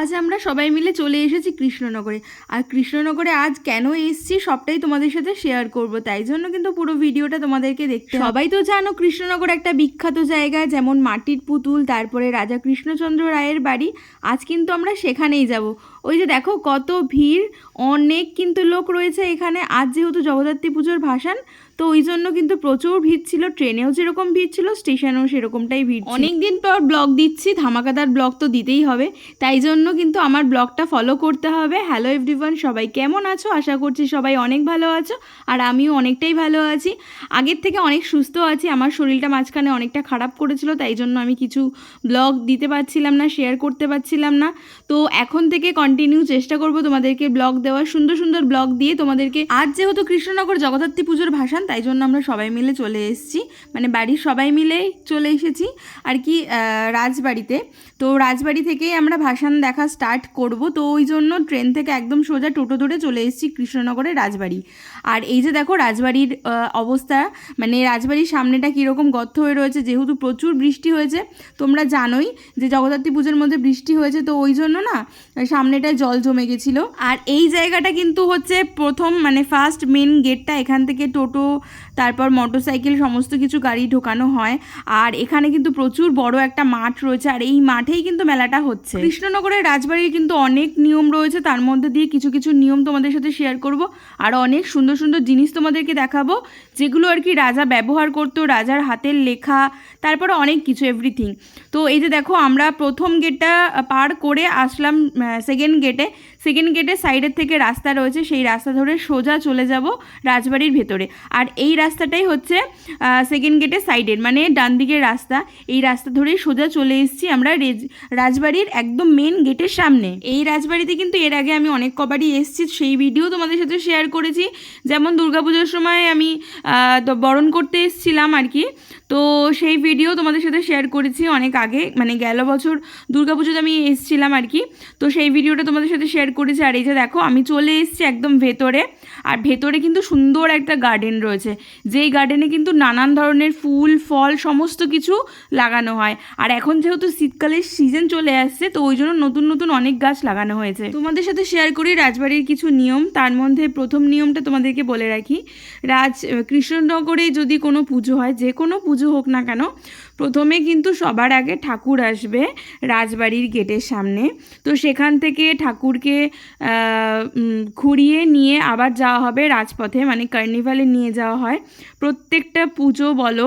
আজ আমরা সবাই মিলে চলে এসেছি কৃষ্ণনগরে। আর কৃষ্ণনগরে আজ কেন এসছি সবটাই তোমাদের সাথে শেয়ার করব, তাই জন্য কিন্তু পুরো ভিডিওটা তোমাদেরকে দেখতে সবাই তো জানো কৃষ্ণনগর একটা বিখ্যাত জায়গা, যেমন মাটির পুতুল, তারপরে রাজা কৃষ্ণচন্দ্র রায়ের বাড়ি। আজ কিন্তু আমরা সেখানেই যাব। ওই যে দেখো কত ভিড়, অনেক কিন্তু লোক রয়েছে এখানে। আজ যেহেতু জগদ্ধাত্রী পুজোর ভাসান, তো ওই জন্য কিন্তু প্রচুর ভিড় ছিল, ট্রেনেও যেরকম ভিড় ছিল, স্টেশনেও সেরকমটাই ভিড় অনেক দিন পর ব্লগ দিচ্ছি, ধামাকাদার ব্লগ তো দিতেই হবে। তাই জন্য কিন্তু আমার ব্লগটা ফলো করতে হবে। হ্যালো এভরিওয়ান সবাই কেমন আছো? আশা করছি সবাই অনেক ভালো আছো, আর আমিও অনেকটাই ভালো আছি। আগের থেকে অনেক সুস্থ আছি, আমার শরীরটা মাঝখানে অনেকটা খারাপ করেছিল, তাই জন্য আমি কিছু ব্লগ দিতে পারছিলাম না শেয়ার করতে পারছিলাম না। তো এখন থেকে কন্টিনিউ চেষ্টা করব তোমাদেরকে ব্লগ দেওয়ার। সুন্দর সুন্দর ব্লগ দিয়ে তোমাদেরকে আজ যেহেতু কৃষ্ণনগর জগদ্ধাত্রী পুজোর ভাসান, তাই জন্য আমরা সবাই মিলে চলে এসেছি। মানে বাড়ির সবাই মিলেই চলে এসেছি। আর কি রাজবাড়িতে। তো রাজবাড়ি থেকেই আমরা ভাসান দেখা স্টার্ট করব। তো ওই জন্য ট্রেন থেকে একদম সোজা টোটো ধরে চলে এসেছি কৃষ্ণনগরের রাজবাড়ি। আর এই যে দেখো রাজবাড়ির অবস্থা মানে রাজবাড়ির সামনেটা কীরকম গর্ত হয়ে রয়েছে, যেহেতু প্রচুর বৃষ্টি হয়েছে, তোমরা জানোই যে জগদ্ধাত্রী পুজোর মধ্যে বৃষ্টি হয়েছে, তো ওই জন্য না, সামনেটায় জল জমে গেছিল। আর এই জায়গাটা কিন্তু হচ্ছে প্রথম মানে ফার্স্ট মেন গেটটা এখান থেকে টোটো তারপর মোটরসাইকেল সমস্ত কিছু গাড়ি ঢোকানো হয়। আর এখানে কিন্তু প্রচুর বড় একটা মাঠ রয়েছে, আর এই মাঠেই কিন্তু মেলাটা হচ্ছে। কৃষ্ণনগরের রাজবাড়ির কিন্তু অনেক নিয়ম রয়েছে, তার মধ্যে দিয়ে কিছু কিছু নিয়ম তোমাদের সাথে শেয়ার করব। আর অনেক সুন্দর সুন্দর জিনিস তোমাদেরকে দেখাবো, যেগুলো আর কি রাজা ব্যবহার করতো, রাজার হাতের লেখা, তারপরে অনেক কিছু এভরিথিং তো এই যে দেখো, আমরা প্রথম গেটটা পার করে আসলাম সেকেন্ড গেটে সেকেন্ড গেটের সাইডের থেকে রাস্তা রয়েছে, সেই রাস্তা ধরে সোজা চলে যাব রাজবাড়ির ভেতরে। আর এই রাস্তাটাই হচ্ছে সেকেন্ড গেটের সাইডের মানে ডান দিকের রাস্তা। এই রাস্তা ধরেই সোজা চলে এসেছি আমরা রেজ- রাজবাড়ির একদম মেন গেটের সামনে। এই রাজবাড়িতে কিন্তু এর আগে আমি অনেক কবারই এসেছি, সেই ভিডিও তোমাদের সাথে শেয়ার করেছি। যেমন দুর্গাপুজোর সময় আমি বরণ করতে এসেছিলাম আর কি। তো সেই ভিডিও তোমাদের সাথে শেয়ার করেছি অনেক আগে মানে গেল বছর দুর্গাপুজোতে আমি এসেছিলাম আর কি। তো সেই ভিডিওটা তোমাদের সাথে শেয়ার করেছি। আর এই যে দেখো, আমি চলে এসেছি একদম ভেতরে। আর ভেতরে কিন্তু সুন্দর একটা গার্ডেন রয়েছে। যেই গার্ডেনে কিন্তু নানান ধরনের ফুল, ফল, সমস্ত কিছু লাগানো হয়। আর এখন যেহেতু শীতকালের সিজন চলে আসছে, তো ওই জন্য নতুন নতুন অনেক গাছ লাগানো হয়েছে। তোমাদের সাথে শেয়ার করি রাজবাড়ির কিছু নিয়ম। তার মধ্যে প্রথম নিয়মটা তোমাদেরকে বলে রাখি। রাজ কৃষ্ণনগরে যদি কোনো পুজো হয়, যে কোনো পুজো হোক না কেন, প্রথমে কিন্তু সবার আগে ঠাকুর আসবে রাজবাড়ির গেটের সামনে। তো সেখান থেকে ঠাকুরকে ঘুরিয়ে নিয়ে আবার যাওয়া হবে রাজপথে মানে কার্নিভালে নিয়ে যাওয়া হয়। প্রত্যেকটা পুজো বলো,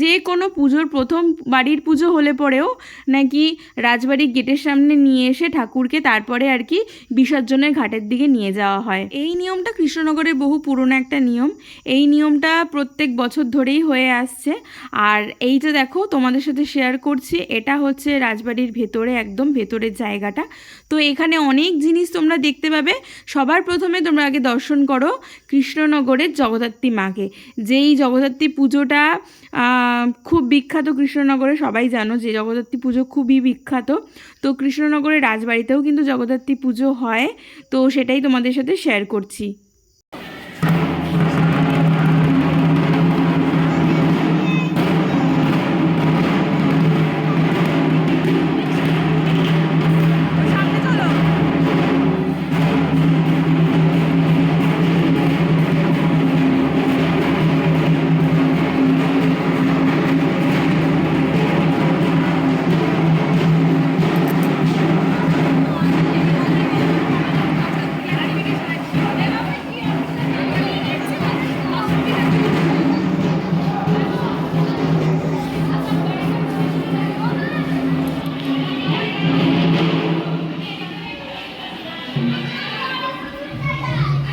যে কোনো পুজোর প্রথম বাড়ির পুজো হলে পরেও নাকি রাজবাড়ির গেটের সামনে নিয়ে এসে ঠাকুরকে তারপরে আর কি বিসর্জনের ঘাটের দিকে নিয়ে যাওয়া হয়। এই নিয়মটা কৃষ্ণনগরের বহু পুরনো একটা নিয়ম। এই নিয়মটা প্রত্যেক বছর ধরেই হয়ে আসছে। আর এই যে দেখো, তোমাদের সাথে শেয়ার করছি, এটা হচ্ছে রাজবাড়ির ভেতরে, একদম ভেতরের জায়গাটা। তো এখানে অনেক জিনিস তোমরা দেখতে পাবে। সবার প্রথমে তোমরা আগে দর্শন করো কৃষ্ণনগরের জগদ্ধাত্রী মাকে। যেই জগদ্ধাত্রী পুজোটা খুব বিখ্যাত কৃষ্ণনগরে, সবাই জানো যে জগদ্ধাত্রী পুজো খুবই বিখ্যাত। তো কৃষ্ণনগরের রাজবাড়িতেও কিন্তু জগদ্ধাত্রী পুজো হয়। তো সেটাই তোমাদের সাথে শেয়ার করছি।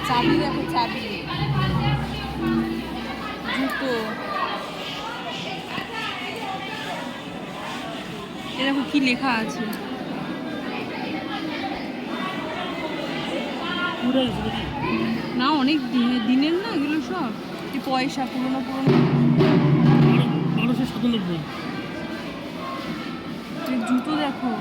চাবি দেখো চাবি। জুতো। এ দেখো কি লেখা আছে। না অনেক দিনের না এগুলো সব। পয়সা পুরনো পুরনো। বারোশো সাতানব্বই। এই জুতো দেখো।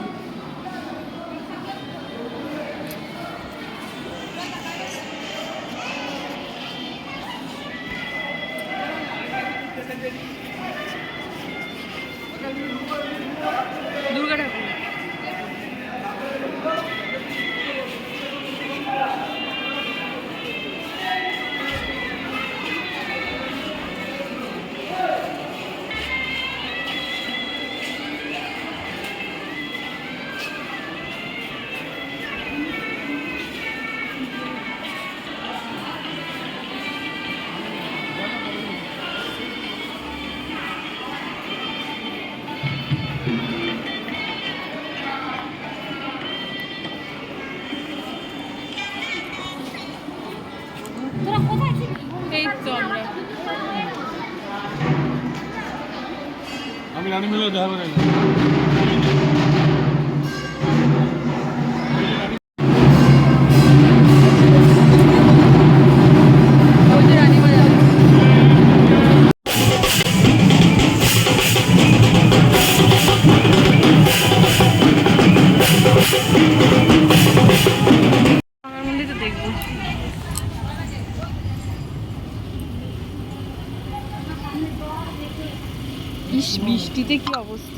দেখা করে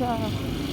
কি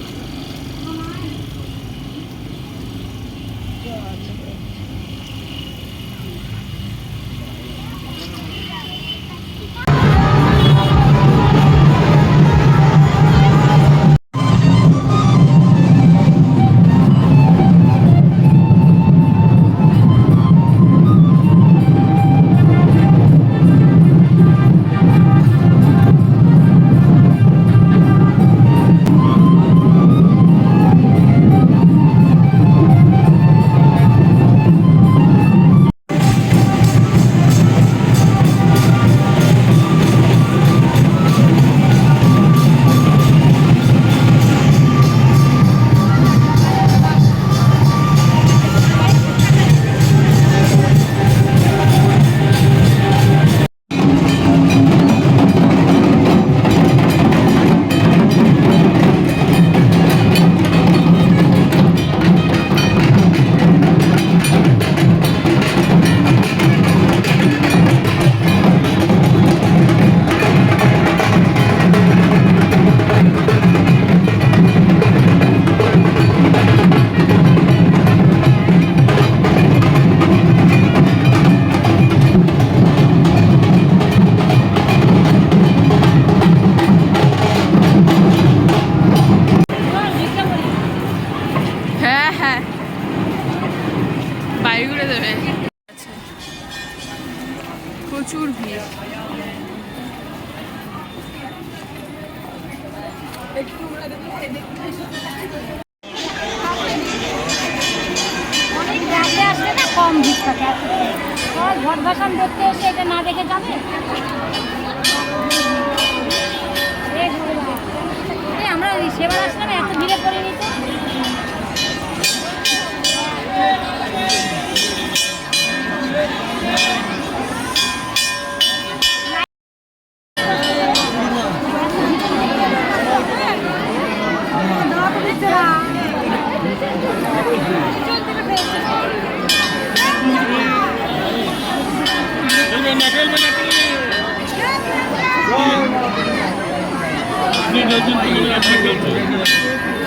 ভিড় আর ঘট এসে এটা না দেখে যাবে? আমরা সেবার আসলাম, এত ভিড়ে করে নিতে 的。